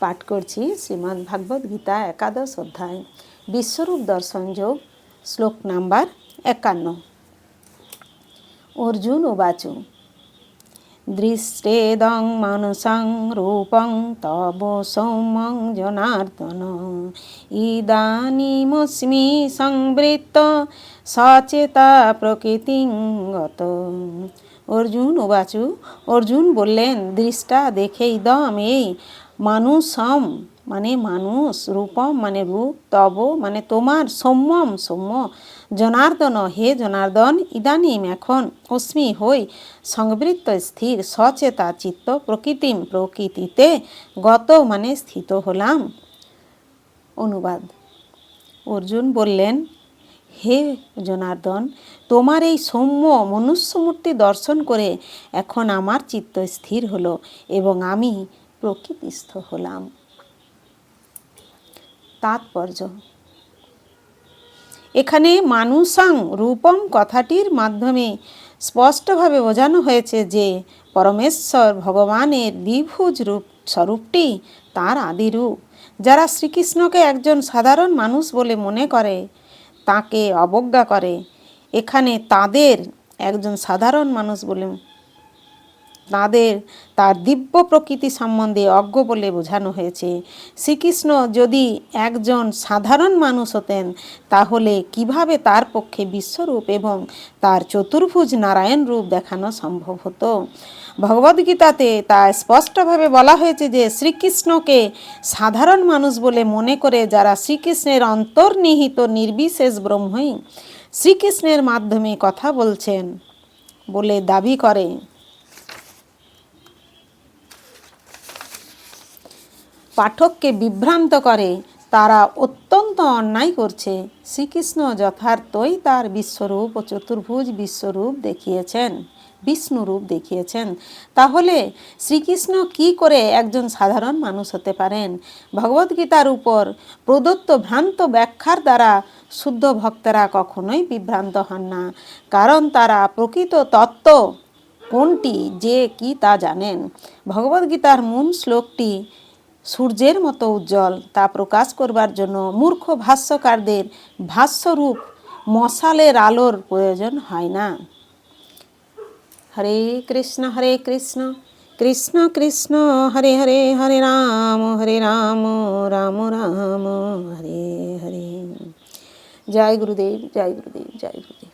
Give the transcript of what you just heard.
পাঠ করছি শ্রীমদ্ ভাগবত গীতা একাদশ অধ্যায়, বিশ্বরূপ দর্শন যোগ, শ্লোক নাম্বার একান্ন। অর্জুন উবাচু, দৃষ্টেদং মানসং রূপং তব সৌমং জনার্দন, ইদানিমস্মি সংবৃত্ত সচেতা প্রকৃতিগত অর্জুন উবাচু অর্জুন বললেন, দৃষ্টা দেখে ইদম এই। মানুষম মানে মানুষ, রূপম মানে রূপ, তব মানে তোমার, সৌম্যম সৌম্য। জনার্দন, হে জনার্দন, ইদানিম এখন অস্মি হই। সংবৃত্ত স্থির, সচেতা চিত্ত, প্রকৃতিম প্রকৃতিতে গত মানে স্থিত হলাম। অনুবাদ। অর্জুন বললেন হে জনার্দন, তোমার এই সৌম্য মনুষ্যমূর্তি দর্শন করে এখন আমার চিত্ত স্থির হলো এবং আমি প্রকৃতিস্থ হলাম। তাৎপর্য। এখানে মানুষাং রূপম কথাটির মাধ্যমে স্পষ্টভাবে বোঝানো হয়েছে যে পরমেশ্বর ভগবানের দ্বিভুজ রূপ স্বরূপটি তার আদি রূপ যারা শ্রীকৃষ্ণকে একজন সাধারণ মানুষ বলে মনে করে তাকে অবজ্ঞা করে। এখানে তাদের একজন সাধারণ মানুষ বলে তাদের, তার দিব্য প্রকৃতি সম্বন্ধে অজ্ঞ বলে বোঝানো হয়েছে। শ্রীকৃষ্ণ যদি একজন সাধারণ মানুষ হতেন, তাহলে কীভাবে তার পক্ষে বিশ্বরূপ এবং তার চতুর্ভুজ নারায়ণ রূপ দেখানো সম্ভব হতো? ভগবদ্গীতাতে তা স্পষ্টভাবে বলা হয়েছে যে, শ্রীকৃষ্ণকে সাধারণ মানুষ বলে মনে করে যারা শ্রীকৃষ্ণের অন্তর্নিহিত নির্বিশেষ ব্রহ্মই শ্রীকৃষ্ণের মাধ্যমে কথা বলছেন বলে দাবি করে। পাঠককে বিভ্রান্ত করে, তারা অত্যন্ত অন্যায় করছে। শ্রীকৃষ্ণ যথার্থই তার বিশ্বরূপ ও চতুর্ভুজ বিশ্বরূপ দেখিয়েছেন, বিষ্ণুরূপ দেখিয়েছেন। তাহলে শ্রীকৃষ্ণ কি করে একজন সাধারণ মানুষ হতে পারেন? ভগবদ্গীতার উপর প্রদত্ত ভ্রান্ত ব্যাখ্যার দ্বারা শুদ্ধ ভক্তরা কখনোই বিভ্রান্ত হন না, কারণ তারা প্রকৃত তত্ত্ব কোনটি, যে, কি, তা জানেন। ভগবদ্গীতার মূল শ্লোকটি সূর্যের মতো উজ্জ্বল, তা প্রকাশ করবার জন্য মূর্খ ভাষ্যকারদের ভাষ্যরূপ মশালের আলোর প্রয়োজন হয় না। হরে কৃষ্ণ হরে কৃষ্ণ কৃষ্ণ কৃষ্ণ, হরে হরে হরে রাম হরে রাম রাম রাম, হরে হরে। জয় গুরুদেব জয় গুরুদেব জয় গুরুদেব।